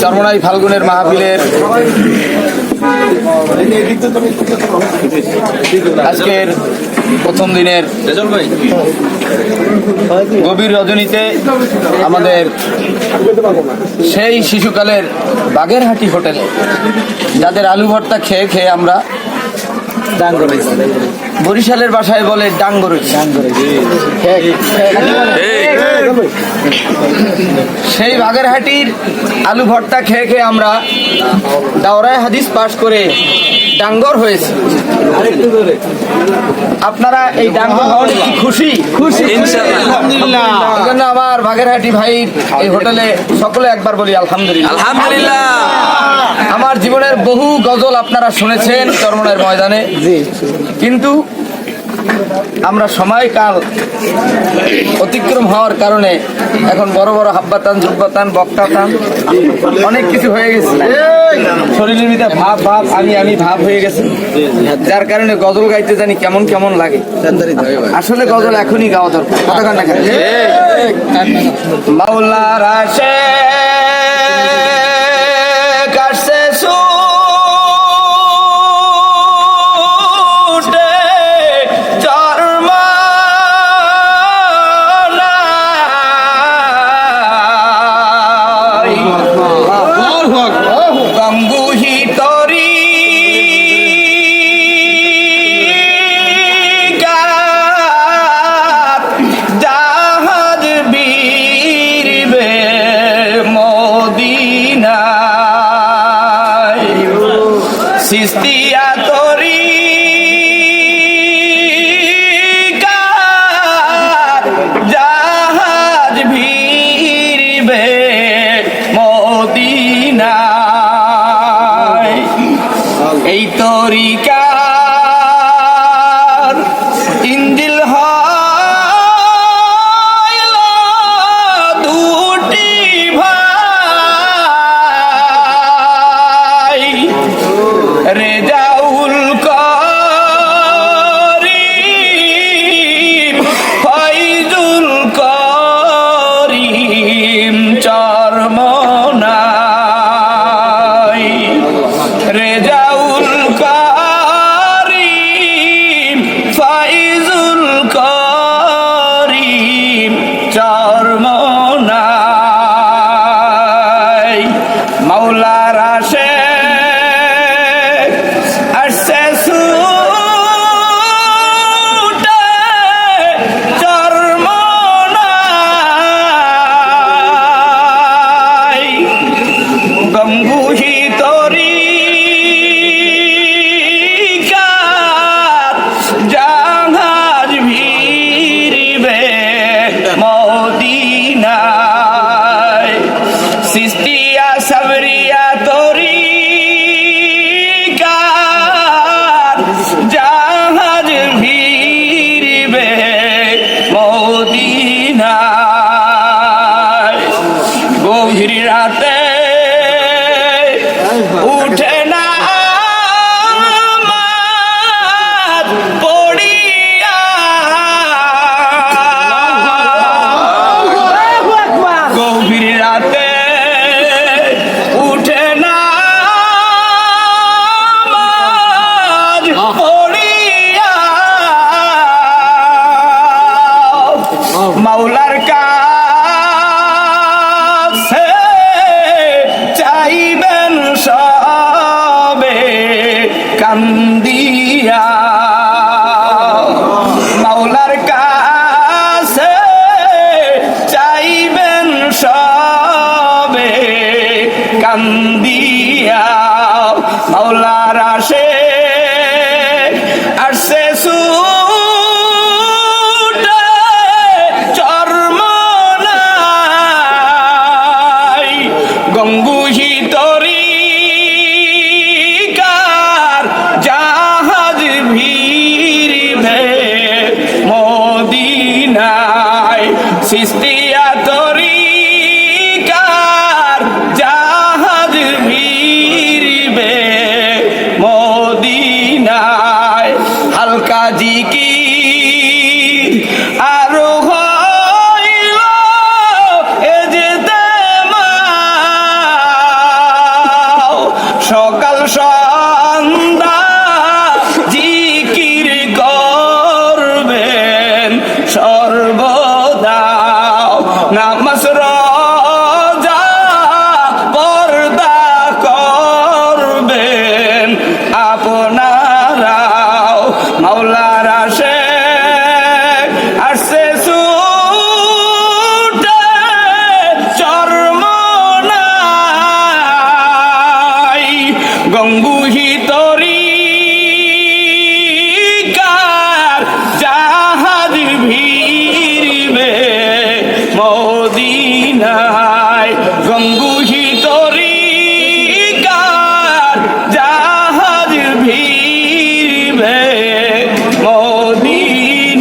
চরমনাই ফাল্গুনের মাহফিলের আজকের প্রথম দিনের গভীর রজনীতে আমাদের সেই শিশুকালের বাগেরহাটি হোটেলে যাদের আলু ভর্তা খেয়ে খেয়ে আমরা বরিশালের বাসায় বলে ডাঙ্গর সেই বাগেরহাটির আলু ভর্তা খেয়ে খেয়ে আমরা দাওরায় হাদিস পাশ করে ডাঙ্গর হয়েছি। আপনারা এই ডাঙ্গর হওয়ার কি খুশি? খুশি। জন্য আমার বাগেরহাটি ভাই এই হোটেলে সকলে একবার বলি আলহামদুলিল্লাহ। আলহামদুলিল্লাহ। আমার জীবনের বহু গজল আপনারা শুনেছেন চরমনের ময়দানে। কিন্তু আমরা সময়কাল অতিক্রম হওয়ার কারণে এখন বড় বড় হাব্বাতান জুব্বাতান বক্তাতান অনেক কিছু হয়ে গেছে। শরীরের ভিতরে ভাব ভাব আমি আমি ভাব হয়ে গেছে। যার কারণে গজল গাইতে জানি কেমন কেমন লাগে। আসলে গজল এখনই গাওয়া দরকার। কতক্ষণ না মাওলার আশে সিস্তিয়া তরি চরমনাই কান্দিয়া মাওলার কাছে চাইবেন সবে কান্দিয়া মাওলার আসে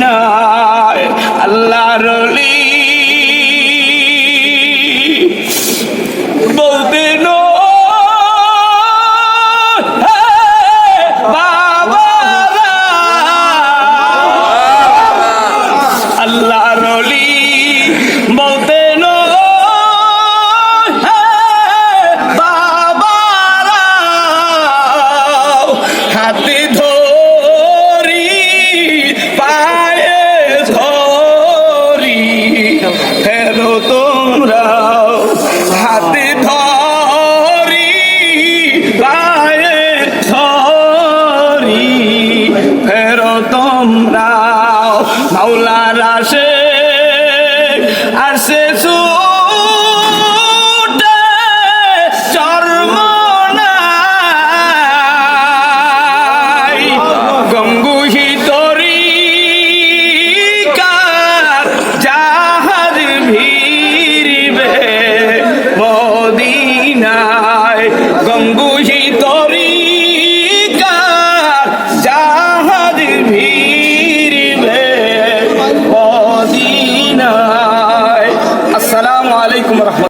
Yeah.